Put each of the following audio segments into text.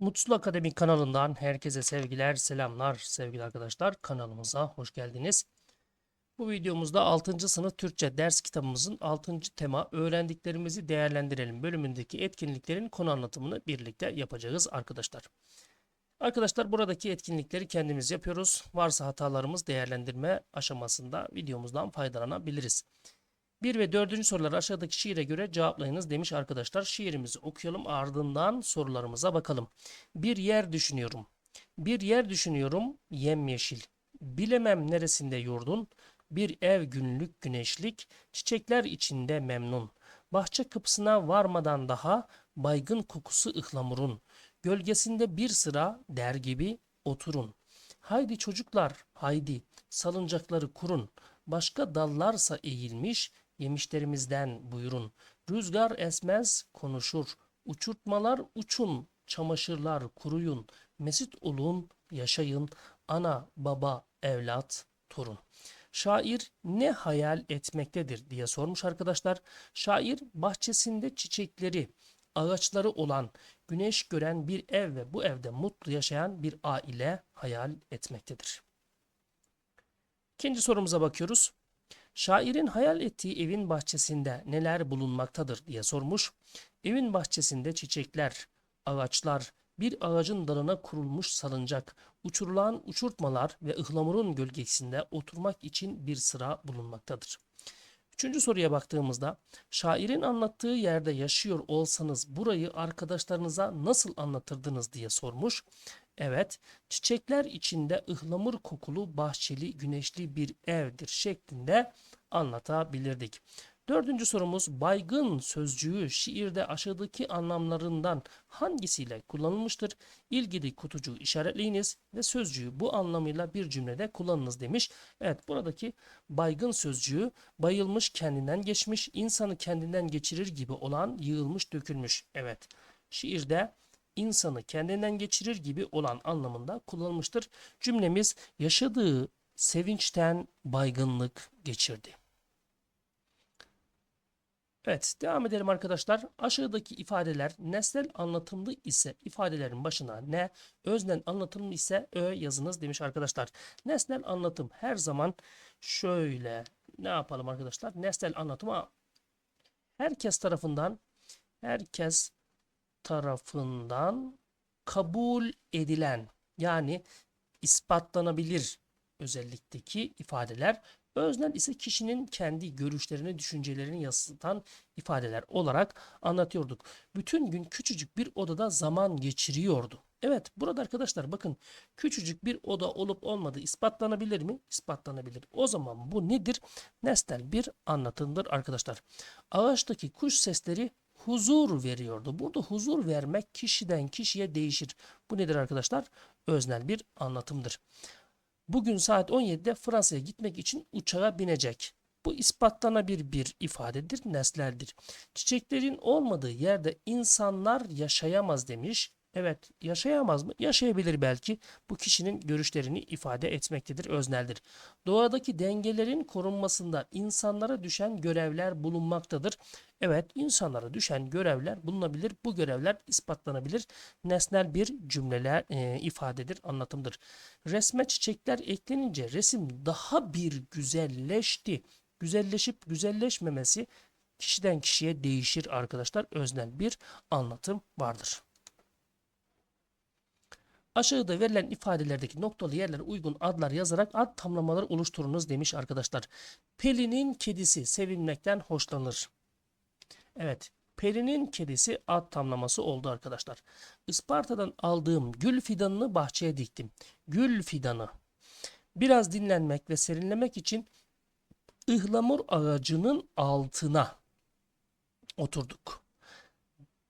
Mutlu Akademi kanalından herkese sevgiler, selamlar sevgili arkadaşlar. Kanalımıza hoş geldiniz. Bu videomuzda 6. sınıf Türkçe ders kitabımızın 6. tema öğrendiklerimizi değerlendirelim bölümündeki etkinliklerin konu anlatımını birlikte yapacağız arkadaşlar. Arkadaşlar buradaki etkinlikleri kendimiz yapıyoruz. Varsa hatalarımız değerlendirme aşamasında videomuzdan faydalanabiliriz. 1 ve 4. soruları aşağıdaki şiire göre cevaplayınız demiş arkadaşlar. Şiirimizi okuyalım ardından sorularımıza bakalım. Bir yer düşünüyorum. Bir yer düşünüyorum yemyeşil. Bilemem neresinde yurdun. Bir ev günlük güneşlik. Çiçekler içinde memnun. Bahçe kapısına varmadan daha baygın kokusu ıhlamurun. Gölgesinde bir sıra der gibi oturun. Haydi çocuklar haydi salıncakları kurun. Başka dallarsa eğilmiş yemişlerimizden buyurun. Rüzgar esmez konuşur. Uçurtmalar uçun. Çamaşırlar kuruyun. Mesut olun yaşayın. Ana baba evlat torun. Şair ne hayal etmektedir diye sormuş arkadaşlar. Şair bahçesinde çiçekleri, ağaçları olan, güneş gören bir ev ve bu evde mutlu yaşayan bir aile hayal etmektedir. İkinci sorumuza bakıyoruz. Şairin hayal ettiği evin bahçesinde neler bulunmaktadır diye sormuş. Evin bahçesinde çiçekler, ağaçlar, bir ağacın dalına kurulmuş salıncak, uçurulan uçurtmalar ve ıhlamurun gölgesinde oturmak için bir sıra bulunmaktadır. Üçüncü soruya baktığımızda şairin anlattığı yerde yaşıyor olsanız burayı arkadaşlarınıza nasıl anlatırdınız diye sormuş. Evet, çiçekler içinde ıhlamur kokulu bahçeli güneşli bir evdir şeklinde anlatabilirdik. Dördüncü sorumuz baygın sözcüğü şiirde aşağıdaki anlamlarından hangisiyle kullanılmıştır? İlgili kutucuğu işaretleyiniz ve sözcüğü bu anlamıyla bir cümlede kullanınız demiş. Evet buradaki baygın sözcüğü bayılmış kendinden geçmiş, insanı kendinden geçirir gibi olan yığılmış dökülmüş. Evet şiirde insanı kendinden geçirir gibi olan anlamında kullanılmıştır. Cümlemiz yaşadığı sevinçten baygınlık geçirdi. Evet, devam edelim arkadaşlar. Aşağıdaki ifadeler nesnel anlatımlı ise ifadelerin başına ne, öznel anlatımlı ise ö yazınız demiş arkadaşlar. Nesnel anlatım her zaman şöyle ne yapalım arkadaşlar? Nesnel anlatıma herkes tarafından herkes tarafından kabul edilen yani ispatlanabilir özellikteki ifadeler Öznel ise kişinin kendi görüşlerini, düşüncelerini yansıtan ifadeler olarak anlatıyorduk. Bütün gün küçücük bir odada zaman geçiriyordu. Evet burada arkadaşlar bakın küçücük bir oda olup olmadığı ispatlanabilir mi? İspatlanabilir. O zaman bu nedir? Nesnel bir anlatımdır arkadaşlar. Ağaçtaki kuş sesleri huzur veriyordu. Burada huzur vermek kişiden kişiye değişir. Bu nedir arkadaşlar? Öznel bir anlatımdır. Bugün saat 17'de Fransa'ya gitmek için uçağa binecek. Bu ispatlanabilir bir ifadedir, nesneldir. Çiçeklerin olmadığı yerde insanlar yaşayamaz demiş. Evet, yaşayamaz mı? Yaşayabilir belki. Bu kişinin görüşlerini ifade etmektedir, özneldir. Doğadaki dengelerin korunmasında insanlara düşen görevler bulunmaktadır. Evet, insanlara düşen görevler bulunabilir. Bu görevler ispatlanabilir. Nesnel bir cümleler e, ifadedir, anlatımdır. Resme çiçekler eklenince resim daha bir güzelleşti. Güzelleşip güzelleşmemesi kişiden kişiye değişir arkadaşlar. Öznel bir anlatım vardır. Aşağıda verilen ifadelerdeki noktalı yerlere uygun adlar yazarak ad tamlamaları oluşturunuz demiş arkadaşlar. Pelin'in kedisi sevilmekten hoşlanır. Evet, Pelin'in kedisi ad tamlaması oldu arkadaşlar. Isparta'dan aldığım gül fidanını bahçeye diktim. Gül fidanı. Biraz dinlenmek ve serinlemek için ıhlamur ağacının altına oturduk.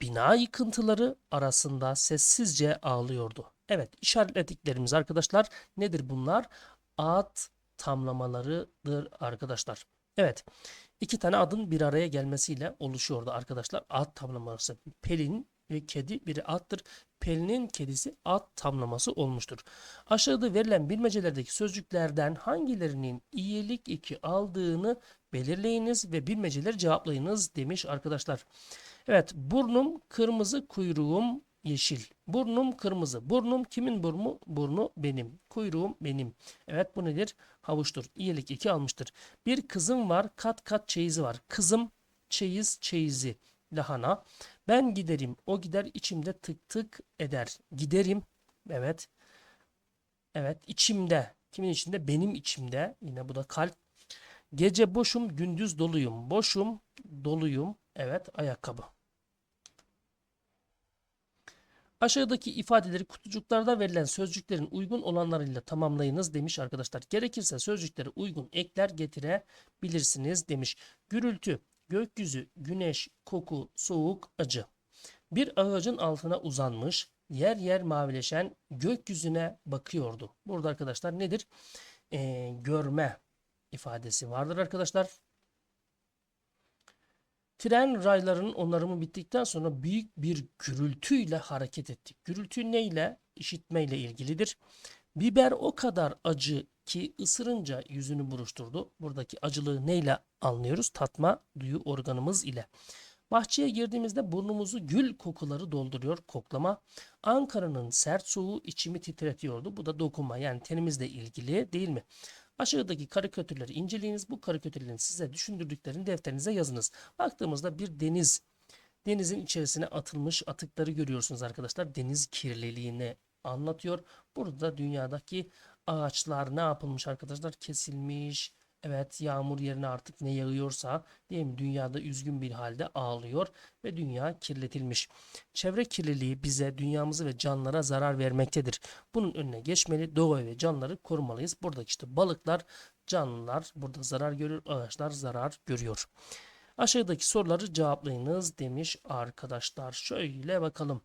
Bina yıkıntıları arasında sessizce ağlıyordu. Evet işaretlediklerimiz arkadaşlar nedir bunlar? Ad tamlamalarıdır arkadaşlar. Evet iki tane adın bir araya gelmesiyle oluşuyordu arkadaşlar. Ad tamlaması. Pelin ve kedi biri attır. Pelin'in kedisi ad tamlaması olmuştur. Aşağıda verilen bilmecelerdeki sözcüklerden hangilerinin iyilik eki aldığını belirleyiniz ve bilmeceleri cevaplayınız demiş arkadaşlar. Evet burnum kırmızı kuyruğum yeşil. Burnum kırmızı. Burnum kimin burnu? Burnu benim. Kuyruğum benim. Evet bu nedir? Havuçtur. İyilik 2 almıştır. Bir kızım var. Kat kat çeyizi var. Kızım çeyiz çeyizi. Lahana. Ben giderim. O gider içimde tık tık eder. Giderim. Evet. Evet içimde. Kimin içinde? Benim içimde. Yine bu da kalp. Gece boşum, gündüz doluyum. Boşum, doluyum. Evet, ayakkabı. Aşağıdaki ifadeleri kutucuklarda verilen sözcüklerin uygun olanlarıyla tamamlayınız demiş arkadaşlar. Gerekirse sözcüklere uygun ekler getirebilirsiniz demiş. Gürültü, gökyüzü, güneş, koku, soğuk, acı. Bir ağacın altına uzanmış, yer yer mavileşen gökyüzüne bakıyordu. Burada arkadaşlar nedir? Ee, görme ifadesi vardır arkadaşlar. Tren raylarının onarımı bittikten sonra büyük bir gürültüyle hareket ettik. Gürültü neyle? İşitmeyle ilgilidir. Biber o kadar acı ki ısırınca yüzünü buruşturdu. Buradaki acılığı neyle anlıyoruz? Tatma duyu organımız ile. Bahçeye girdiğimizde burnumuzu gül kokuları dolduruyor koklama. Ankara'nın sert soğuğu içimi titretiyordu. Bu da dokunma yani tenimizle ilgili değil mi? Aşağıdaki karikatürleri inceleyiniz. Bu karikatürlerin size düşündürdüklerini defterinize yazınız. Baktığımızda bir deniz, denizin içerisine atılmış atıkları görüyorsunuz arkadaşlar. Deniz kirliliğini anlatıyor. Burada dünyadaki ağaçlar ne yapılmış arkadaşlar? Kesilmiş. Evet yağmur yerine artık ne yağıyorsa değil mi? Dünyada üzgün bir halde ağlıyor ve dünya kirletilmiş. Çevre kirliliği bize dünyamızı ve canlılara zarar vermektedir. Bunun önüne geçmeli, doğayı ve canlıları korumalıyız. Buradaki işte balıklar, canlılar burada zarar görüyor, ağaçlar zarar görüyor. Aşağıdaki soruları cevaplayınız demiş arkadaşlar. Şöyle bakalım.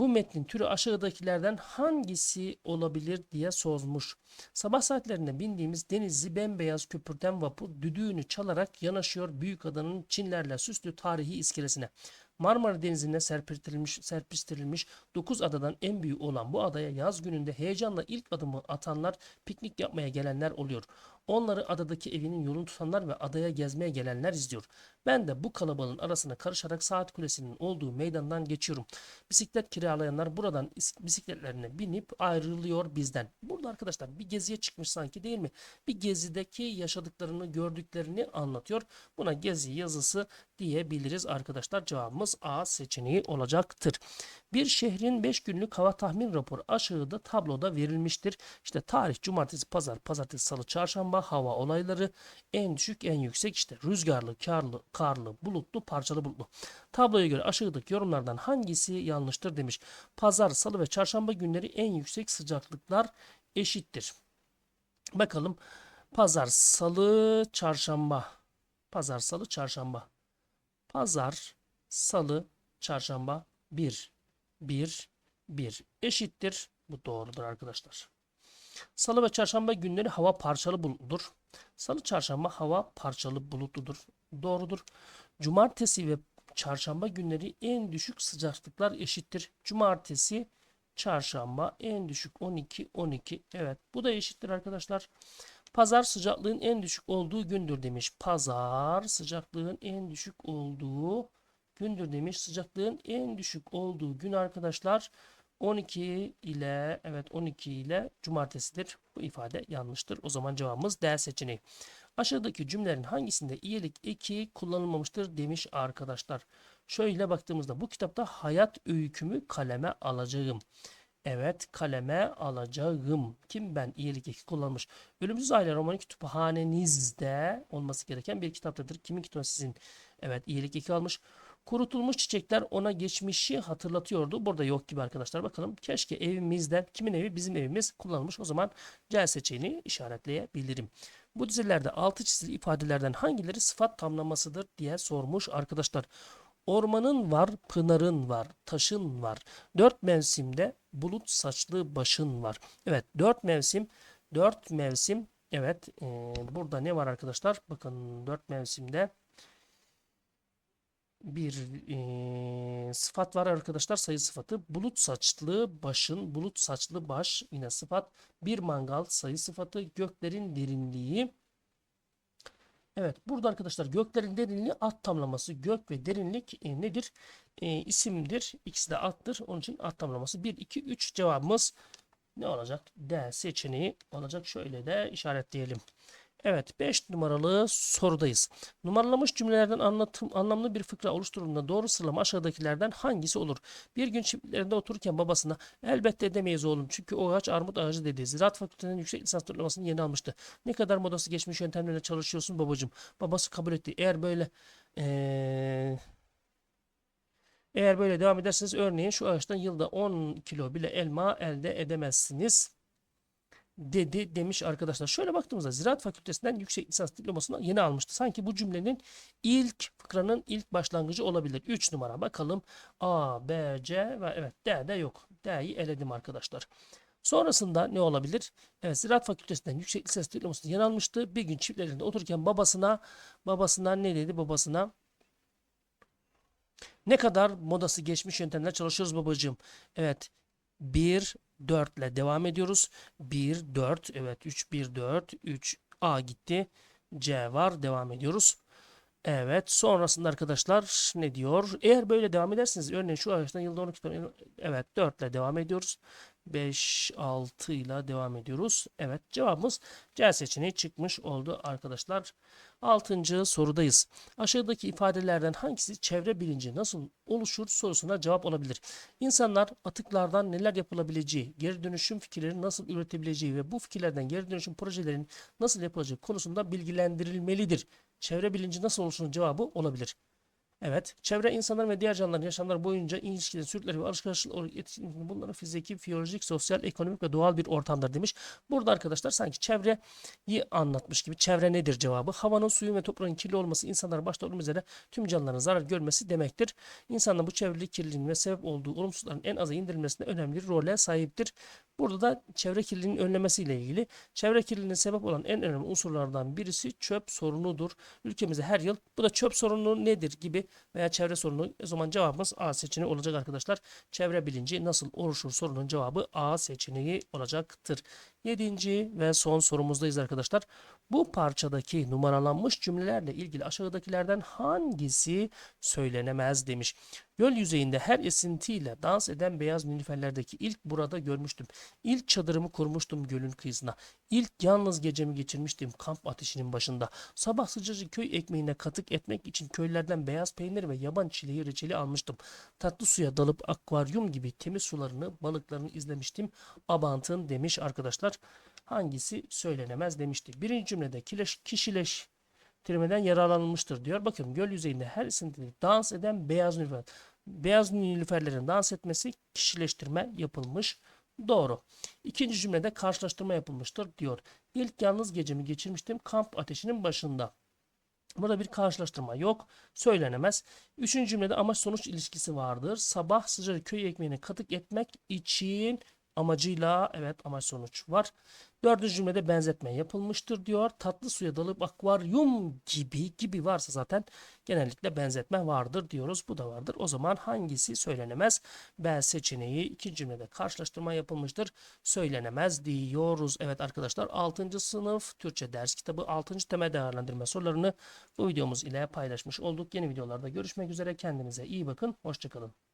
Bu metnin türü aşağıdakilerden hangisi olabilir diye sormuş. Sabah saatlerinde bindiğimiz denizli bembeyaz köpürten vapur düdüğünü çalarak yanaşıyor Büyükada'nın Çinlerle süslü tarihi iskelesine. Marmara Denizi'ne serpiştirilmiş, serpiştirilmiş 9 adadan en büyük olan bu adaya yaz gününde heyecanla ilk adımı atanlar, piknik yapmaya gelenler oluyor. Onları adadaki evinin yolunu tutanlar ve adaya gezmeye gelenler izliyor. Ben de bu kalabalığın arasına karışarak saat kulesinin olduğu meydandan geçiyorum. Bisiklet kiralayanlar buradan is- bisikletlerine binip ayrılıyor bizden. Burada arkadaşlar bir geziye çıkmış sanki değil mi? Bir gezideki yaşadıklarını, gördüklerini anlatıyor. Buna gezi yazısı diyebiliriz arkadaşlar. Cevabımız A seçeneği olacaktır. Bir şehrin 5 günlük hava tahmin raporu aşağıda tabloda verilmiştir. İşte tarih cumartesi, pazar, pazartesi, salı, çarşamba hava olayları en düşük en yüksek işte rüzgarlı, karlı, karlı, bulutlu, parçalı bulutlu. Tabloya göre aşağıdaki yorumlardan hangisi yanlıştır demiş. Pazar, salı ve çarşamba günleri en yüksek sıcaklıklar eşittir. Bakalım pazar, salı, çarşamba. Pazar, salı, çarşamba. Pazar, salı, çarşamba 1, 1, 1 eşittir. Bu doğrudur arkadaşlar. Salı ve çarşamba günleri hava parçalı bulutludur. Salı çarşamba hava parçalı bulutludur. Doğrudur. Cumartesi ve çarşamba günleri en düşük sıcaklıklar eşittir. Cumartesi, çarşamba en düşük 12 12. Evet, bu da eşittir arkadaşlar. Pazar sıcaklığın en düşük olduğu gündür demiş. Pazar sıcaklığın en düşük olduğu gündür demiş. Sıcaklığın en düşük olduğu gün arkadaşlar 12 ile evet 12 ile cumartesidir. Bu ifade yanlıştır. O zaman cevabımız D seçeneği. Aşağıdaki cümlelerin hangisinde iyilik eki kullanılmamıştır demiş arkadaşlar. Şöyle baktığımızda bu kitapta hayat öykümü kaleme alacağım. Evet kaleme alacağım. Kim ben iyilik eki kullanmış. Ölümsüz Aile romanı kütüphanenizde olması gereken bir kitaptadır. Kimin kitabı sizin? Evet iyilik eki almış. Kurutulmuş çiçekler ona geçmişi hatırlatıyordu. Burada yok gibi arkadaşlar. Bakalım keşke evimizden kimin evi bizim evimiz kullanılmış. O zaman C seçeneğini işaretleyebilirim. Bu dizelerde altı çizili ifadelerden hangileri sıfat tamlamasıdır diye sormuş arkadaşlar. Ormanın var, pınarın var, taşın var. Dört mevsimde bulut saçlı başın var. Evet dört mevsim, dört mevsim. Evet e, burada ne var arkadaşlar? Bakın dört mevsimde bir e, sıfat var arkadaşlar sayı sıfatı bulut saçlı başın bulut saçlı baş yine sıfat bir mangal sayı sıfatı göklerin derinliği Evet burada arkadaşlar göklerin derinliği at tamlaması. Gök ve derinlik e, nedir? E, isimdir. İkisi de attır. Onun için at tamlaması. 1, 2, 3 cevabımız ne olacak? D seçeneği olacak. Şöyle de işaretleyelim. Evet 5 numaralı sorudayız. Numaralamış cümlelerden anlatım, anlamlı bir fıkra oluşturulduğunda doğru sıralama aşağıdakilerden hangisi olur? Bir gün çiftliklerinde otururken babasına elbette edemeyiz oğlum çünkü o ağaç armut ağacı dedi. Ziraat Fakültesinden yüksek lisans diplomasını yeni almıştı. Ne kadar modası geçmiş yöntemlerle çalışıyorsun babacığım. Babası kabul etti. Eğer böyle eee, eğer böyle devam ederseniz örneğin şu ağaçtan yılda 10 kilo bile elma elde edemezsiniz dedi demiş arkadaşlar. Şöyle baktığımızda Ziraat Fakültesinden yüksek lisans diplomasını yeni almıştı. Sanki bu cümlenin ilk fıkranın ilk başlangıcı olabilir. 3 numara bakalım. A, B, C ve evet D de yok. D'yi eledim arkadaşlar. Sonrasında ne olabilir? Evet Ziraat Fakültesinden yüksek lisans diplomasını yeni almıştı. Bir gün çiftlerinde otururken babasına babasına ne dedi babasına? Ne kadar modası geçmiş yöntemler çalışıyoruz babacığım. Evet 1 4 ile devam ediyoruz. 1 4 evet 3 1 4 3 A gitti. C var devam ediyoruz. Evet sonrasında arkadaşlar ne diyor? Eğer böyle devam ederseniz örneğin şu ağaçtan yılda 12 tane evet 4 ile devam ediyoruz. 5 6 ile devam ediyoruz. Evet cevabımız C seçeneği çıkmış oldu arkadaşlar. 6. sorudayız. Aşağıdaki ifadelerden hangisi çevre bilinci nasıl oluşur sorusuna cevap olabilir. İnsanlar atıklardan neler yapılabileceği, geri dönüşüm fikirleri nasıl üretebileceği ve bu fikirlerden geri dönüşüm projelerinin nasıl yapılacağı konusunda bilgilendirilmelidir. Çevre bilinci nasıl oluşurun cevabı olabilir. Evet, çevre insanların ve diğer canlıların yaşamları boyunca ilişkileri, sürükleri ve alışkanlıkları etkilerini bunların fiziki, biyolojik, sosyal, ekonomik ve doğal bir ortamdır demiş. Burada arkadaşlar sanki çevreyi anlatmış gibi. Çevre nedir cevabı? Havanın, suyun ve toprağın kirli olması insanların başta olmak üzere tüm canlıların zarar görmesi demektir. İnsanın bu çevrelik kirliliğin ve sebep olduğu olumsuzların en aza indirilmesinde önemli bir role sahiptir. Burada da çevre kirliliğinin önlemesiyle ilgili çevre kirliliğine sebep olan en önemli unsurlardan birisi çöp sorunudur. Ülkemizde her yıl bu da çöp sorunu nedir gibi veya çevre sorunu o zaman cevabımız A seçeneği olacak arkadaşlar. Çevre bilinci nasıl oluşur sorunun cevabı A seçeneği olacaktır. Yedinci ve son sorumuzdayız arkadaşlar. Bu parçadaki numaralanmış cümlelerle ilgili aşağıdakilerden hangisi söylenemez demiş. Göl yüzeyinde her esintiyle dans eden beyaz nilüferlerdeki ilk burada görmüştüm. İlk çadırımı kurmuştum gölün kıyısına. İlk yalnız gecemi geçirmiştim kamp ateşinin başında. Sabah sıcacık köy ekmeğine katık etmek için köylerden beyaz peynir ve yaban çileği reçeli almıştım. Tatlı suya dalıp akvaryum gibi temiz sularını, balıklarını izlemiştim. Abantın demiş arkadaşlar. Hangisi söylenemez demişti. Birinci cümlede kileş, kişileş kelimeden yararlanılmıştır diyor. Bakın göl yüzeyinde her esintide dans eden beyaz nilüfer. Beyaz nilüferlerin dans etmesi kişileştirme yapılmış. Doğru. İkinci cümlede karşılaştırma yapılmıştır diyor. İlk yalnız gecemi geçirmiştim kamp ateşinin başında. Burada bir karşılaştırma yok. Söylenemez. Üçüncü cümlede amaç sonuç ilişkisi vardır. Sabah sıcak köy ekmeğini katık etmek için amacıyla evet amaç sonuç var. Dördüncü cümlede benzetme yapılmıştır diyor. Tatlı suya dalıp akvaryum gibi gibi varsa zaten genellikle benzetme vardır diyoruz. Bu da vardır. O zaman hangisi söylenemez? B seçeneği iki cümlede karşılaştırma yapılmıştır. Söylenemez diyoruz. Evet arkadaşlar 6. sınıf Türkçe ders kitabı 6. temel değerlendirme sorularını bu videomuz ile paylaşmış olduk. Yeni videolarda görüşmek üzere. Kendinize iyi bakın. Hoşçakalın.